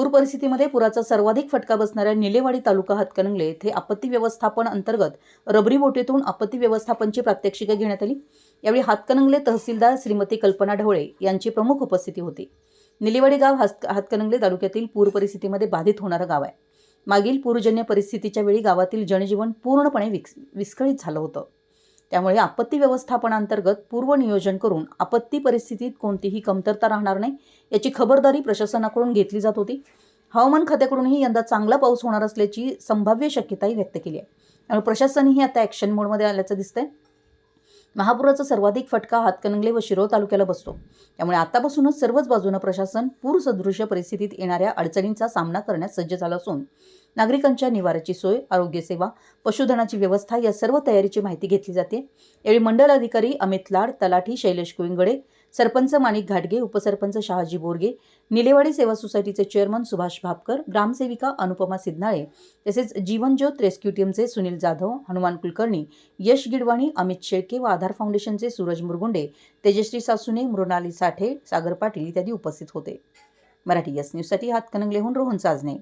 पूर परिस्थितीमध्ये पुराचा सर्वाधिक फटका बसणाऱ्या निलेवाडी तालुका हातकणंगले येथे आपत्ती व्यवस्थापन अंतर्गत रबरी बोटीतून आपत्ती व्यवस्थापनची प्रात्यक्षिके घेण्यात आली. यावेळी हातकणंगले तहसीलदार श्रीमती कल्पना ढवळे यांची प्रमुख उपस्थिती होती. निलेवाडी गाव हात हातकणंगले तालुक्यातील पूर परिस्थितीमध्ये बाधित होणारं गाव आहे. मागील पूरजन्य परिस्थितीच्या वेळी गावातील जनजीवन पूर्णपणे विक्स विस्कळीत झालं होतं. त्यामुळे आपत्ती व्यवस्थापनांतर्गत पूर्व नियोजन करून आपत्ती परिस्थितीत कोणतीही कमतरता राहणार नाही याची खबरदारी प्रशासनाकडून घेतली जात होती. हवामान खात्याकडूनही यंदा चांगला पाऊस होणार असल्याची संभाव्य शक्यताही व्यक्त केली आहे. त्यामुळे प्रशासनही आता ॲक्शन मोडमध्ये आल्याचं दिसतंय. महापुराचा सर्वाधिक फटका हातकणंगले व शिरोळ तालुक्याला बसतो. त्यामुळे आतापासूनच सर्वच बाजूनं प्रशासन पूरसदृश्य परिस्थितीत येणाऱ्या अडचणींचा सामना करण्यास सज्ज झालं असून नागरिकांच्या निवाराची सोय आरोग्यसेवा पशुधनाची व्यवस्था या सर्व तयारीची माहिती घेतली जाते. यावेळी मंडल अधिकारी अमित लाड तलाठी शैलेश कुईंगडे सरपंच माणिक घाटगे उपसरपंच शहाजी बोरगे निलेवाडी सेवा सोसायटीचे चेअरमन सुभाष भापकर ग्रामसेविका अनुपमा सिद्धनाळे तसेच जीवनज्योत रेस्क्यू टीमचे सुनील जाधव हनुमान कुलकर्णी यश गिडवाणी अमित शेळके व आधार फाउंडेशनचे सूरज मुरगुंडे तेजश्री सासुने मृणाली साठे सागर पाटील इत्यादी उपस्थित होते. मराठी यस न्यूजसाठी हातकणंगलेहून रोहन साजने.